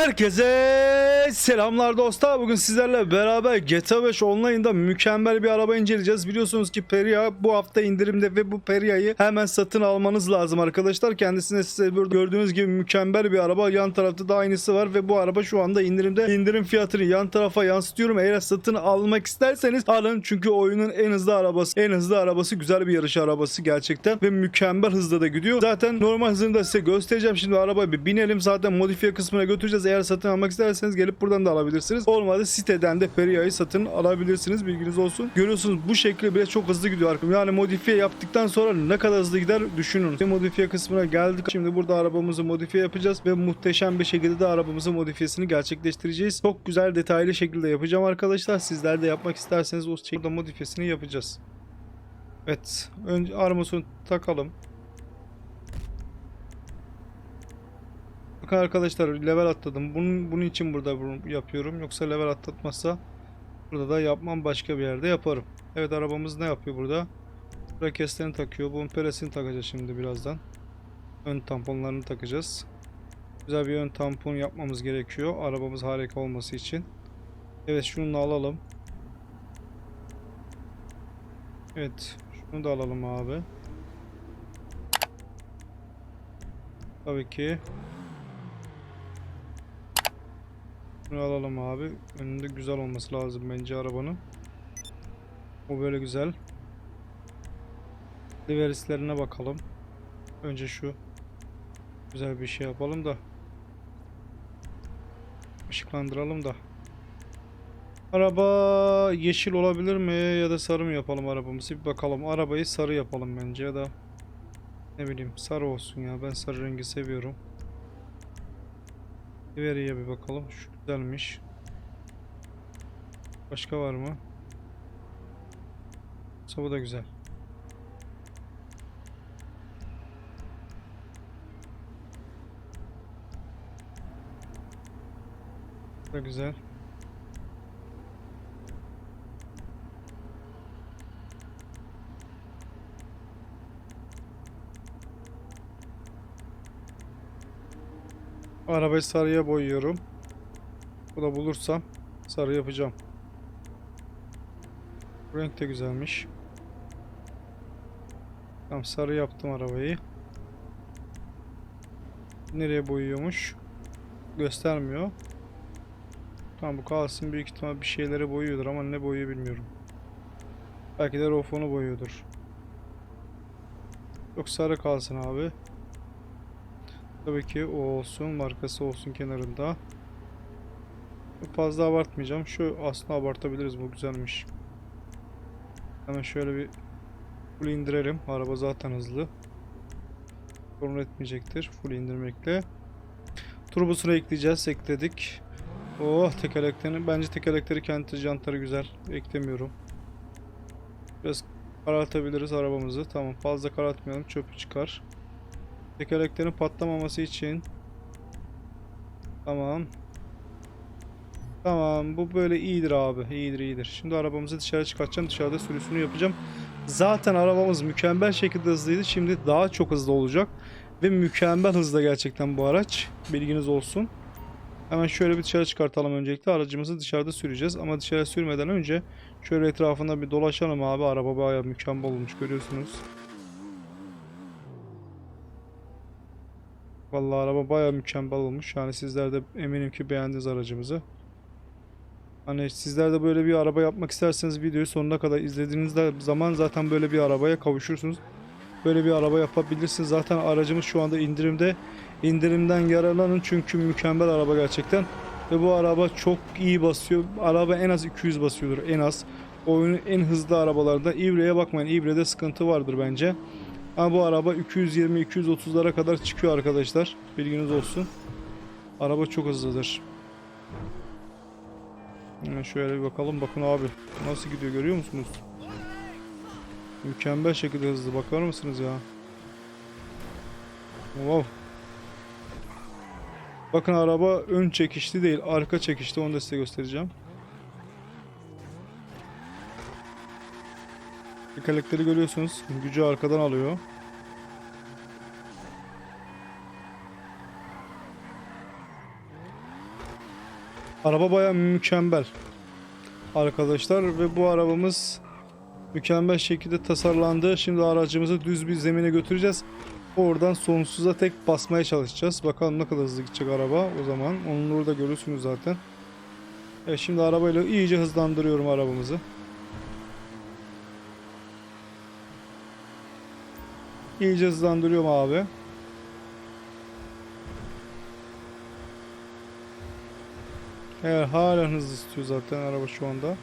Herkese selamlar dostlar. Bugün sizlerle beraber GTA 5 Online'da mükemmel bir araba inceleyeceğiz. Biliyorsunuz ki Peria bu hafta indirimde ve bu Peria'yı hemen satın almanız lazım arkadaşlar. Kendisine size burada gördüğünüz gibi mükemmel bir araba. Yan tarafta da aynısı var ve bu araba şu anda indirimde. İndirim fiyatını yan tarafa yansıtıyorum. Eğer satın almak isterseniz alın. Çünkü oyunun en hızlı arabası. En hızlı arabası güzel bir yarış arabası gerçekten ve mükemmel hızda da gidiyor. Zaten normal hızını da size göstereceğim. Şimdi arabaya bir binelim. Zaten modifiye kısmına götüreceğiz. Eğer satın almak isterseniz gelip buradan da alabilirsiniz. Olmadı siteden de Peria'yı satın alabilirsiniz. Bilginiz olsun. Görüyorsunuz bu şekilde bile çok hızlı gidiyor arkadaşlar. Yani modifiye yaptıktan sonra ne kadar hızlı gider düşünün. Modifiye kısmına geldik. Şimdi burada arabamızı modifiye yapacağız ve muhteşem bir şekilde de arabamızın modifiyesini gerçekleştireceğiz. Çok güzel detaylı şekilde yapacağım arkadaşlar. Sizler de yapmak isterseniz o şekilde modifiyesini yapacağız. Evet. Önce armasını takalım. Bakın arkadaşlar level atladım. Bunun, bunun için burada bunu yapıyorum. Yoksa level atlatmazsa burada da yapmam başka bir yerde yaparım. Evet arabamız ne yapıyor burada? Rakeslerini takıyor. Bumperesini takacağız şimdi birazdan. Ön tamponlarını takacağız. Güzel bir ön tampon yapmamız gerekiyor. Arabamız harika olması için. Evet şunu da alalım. Evet şunu da alalım abi. Tabii ki. Bunu alalım abi. Önünde güzel olması lazım bence arabanın. O böyle güzel. Liverislerine bakalım. Önce şu güzel bir şey yapalım da ışıklandıralım da. Araba yeşil olabilir mi ya da sarı mı yapalım arabamızı bir bakalım. Arabayı sarı yapalım bence ya da ne bileyim sarı olsun ya ben sarı rengi seviyorum. Liveriye bir bakalım. Şu güzelmiş. Başka var mı? Bu da güzel. Bu da güzel. Arabayı sarıya boyuyorum. Bu da bulursam sarı yapacağım. Renk de güzelmiş. Tamam sarı yaptım arabayı. Nereye boyuyormuş? Göstermiyor. Tamam bu kalsın büyük ihtimal bir şeylere boyuyordur ama ne boyuyor bilmiyorum. Belki de rofonu boyuyordur. Yok sarı kalsın abi. Tabii ki o olsun. Markası olsun kenarında. Fazla abartmayacağım. Şu aslında abartabiliriz. Bu güzelmiş. Hemen şöyle bir full indirelim. Araba zaten hızlı. Sorun etmeyecektir. Full indirmekle. Turbosunu ekleyeceğiz. Ekledik. Oh tekerleklerini. Bence tekerlekleri kendi jantları güzel. Eklemiyorum. Biraz karartabiliriz arabamızı. Tamam fazla karartmayalım. Çöpü çıkar. Tekerleklerin patlamaması için. Tamam. Tamam bu böyle iyidir abi. İyidir iyidir. Şimdi arabamızı dışarı çıkartacağım. Dışarıda sürüsünü yapacağım. Zaten arabamız mükemmel şekilde hızlıydı. Şimdi daha çok hızlı olacak. Ve mükemmel hızda gerçekten bu araç. Bilginiz olsun. Hemen şöyle bir dışarı çıkartalım öncelikle. Aracımızı dışarıda süreceğiz. Ama dışarı sürmeden önce şöyle etrafında bir dolaşalım abi. Araba bayağı mükemmel olmuş görüyorsunuz. Vallahi araba bayağı mükemmel olmuş. Yani sizler de eminim ki beğendiniz aracımızı. Hani sizler de böyle bir araba yapmak isterseniz videoyu sonuna kadar izlediğiniz zaman zaten böyle bir arabaya kavuşursunuz. Böyle bir araba yapabilirsiniz. Zaten aracımız şu anda indirimde. İndirimden yararlanın çünkü mükemmel araba gerçekten. Ve bu araba çok iyi basıyor. Araba en az 200 basıyordur en az. Oyunun en hızlı arabalarında. İbre'ye bakmayın. İbre'de sıkıntı vardır bence. Ama bu araba 220-230'lara kadar çıkıyor arkadaşlar. Bilginiz olsun. Araba çok hızlıdır. Hemen şöyle bir bakalım. Bakın abi. Nasıl gidiyor görüyor musunuz? Mükemmel şekilde hızlı. Bakar mısınız ya? Wow. Bakın araba ön çekişli değil. Arka çekişli. Onu da size göstereceğim. Tekerlekleri görüyorsunuz. Gücü arkadan alıyor. Araba baya mükemmel. Arkadaşlar ve bu arabamız mükemmel şekilde tasarlandı. Şimdi aracımızı düz bir zemine götüreceğiz. Oradan sonsuza tek basmaya çalışacağız. Bakalım ne kadar hızlı gidecek araba o zaman. Onu orada görürsünüz zaten. Evet şimdi arabayla iyice hızlandırıyorum arabamızı. İyice hızlandırıyorum abi. Evet halen hızlı istiyor zaten araba şu anda.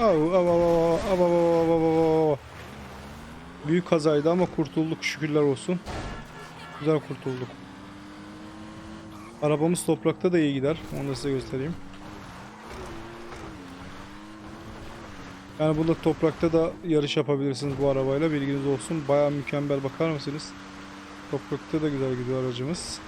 Av, av, av, av, av, av, av. Büyük kazaydı ama kurtulduk şükürler olsun. Güzel kurtulduk. Arabamız toprakta da iyi gider. Onu da size göstereyim. Yani burada toprakta da yarış yapabilirsiniz bu arabayla bilginiz olsun. Baya mükemmel bakar mısınız? Toprakta da güzel gidiyor aracımız.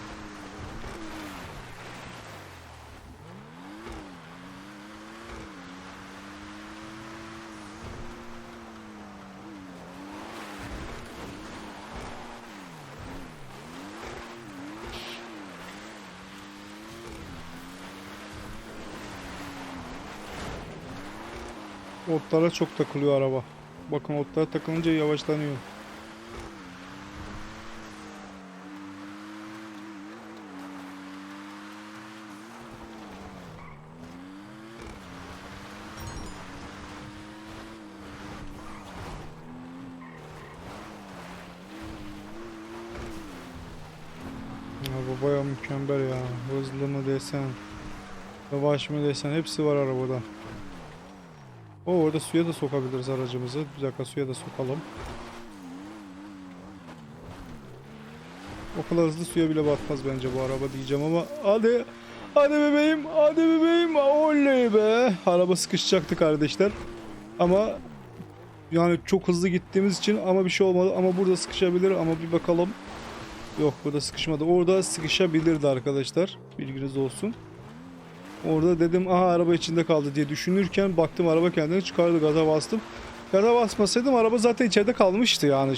Otlara çok takılıyor araba. Bakın otlara takılınca yavaşlanıyor. Araba baya mükemmel ya. Hızlı mı desen, yavaş mı desen hepsi var arabada. O orada suya da sokabiliriz aracımızı. Bir dakika suya da sokalım. O kadar hızlı suya bile batmaz bence bu araba diyeceğim ama hadi hadi bebeğim hadi bebeğim. Oley be. Araba sıkışacaktı kardeşler. Ama yani çok hızlı gittiğimiz için ama bir şey olmadı. Ama burada sıkışabilir ama bir bakalım. Yok burada sıkışmadı. Orada sıkışabilirdi arkadaşlar. Bilginiz olsun Orada dedim aha araba içinde kaldı diye düşünürken baktım araba kendini çıkardı gaza bastım. Gaza basmasaydım araba zaten içeride kalmıştı yani.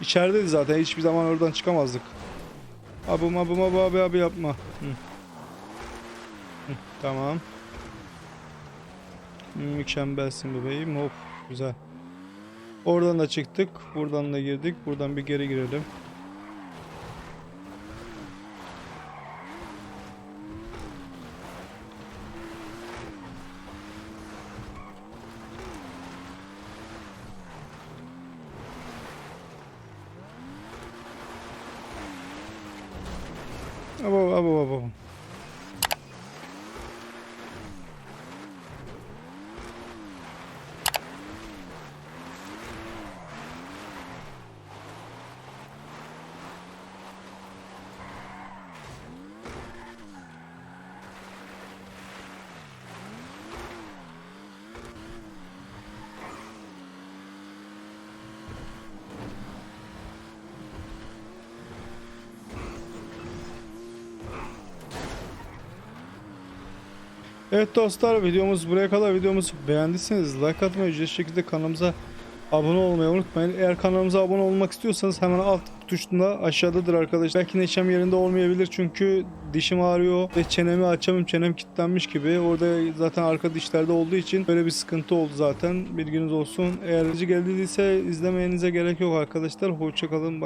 İçerideydi zaten hiçbir zaman oradan çıkamazdık. Abim abim abi abi abi yapma. Hı. Hı, tamam. Mükemmelsin bebeğim hop güzel. Oradan da çıktık buradan da girdik buradan bir geri girelim. Abo abo abo. Evet dostlar videomuz buraya kadar videomuzu beğendiyseniz like atmayı ücretsiz şekilde kanalımıza abone olmayı unutmayın. Eğer kanalımıza abone olmak istiyorsanız hemen alt tuşunda aşağıdadır arkadaşlar. Belki neşem yerinde olmayabilir çünkü dişim ağrıyor ve çenemi açamıyorum. Çenem kilitlenmiş gibi. Orada zaten arka dişlerde olduğu için böyle bir sıkıntı oldu zaten. Bilginiz olsun. Eğer acı geldiyse izlemeyenize gerek yok arkadaşlar. Hoşçakalın. Bye.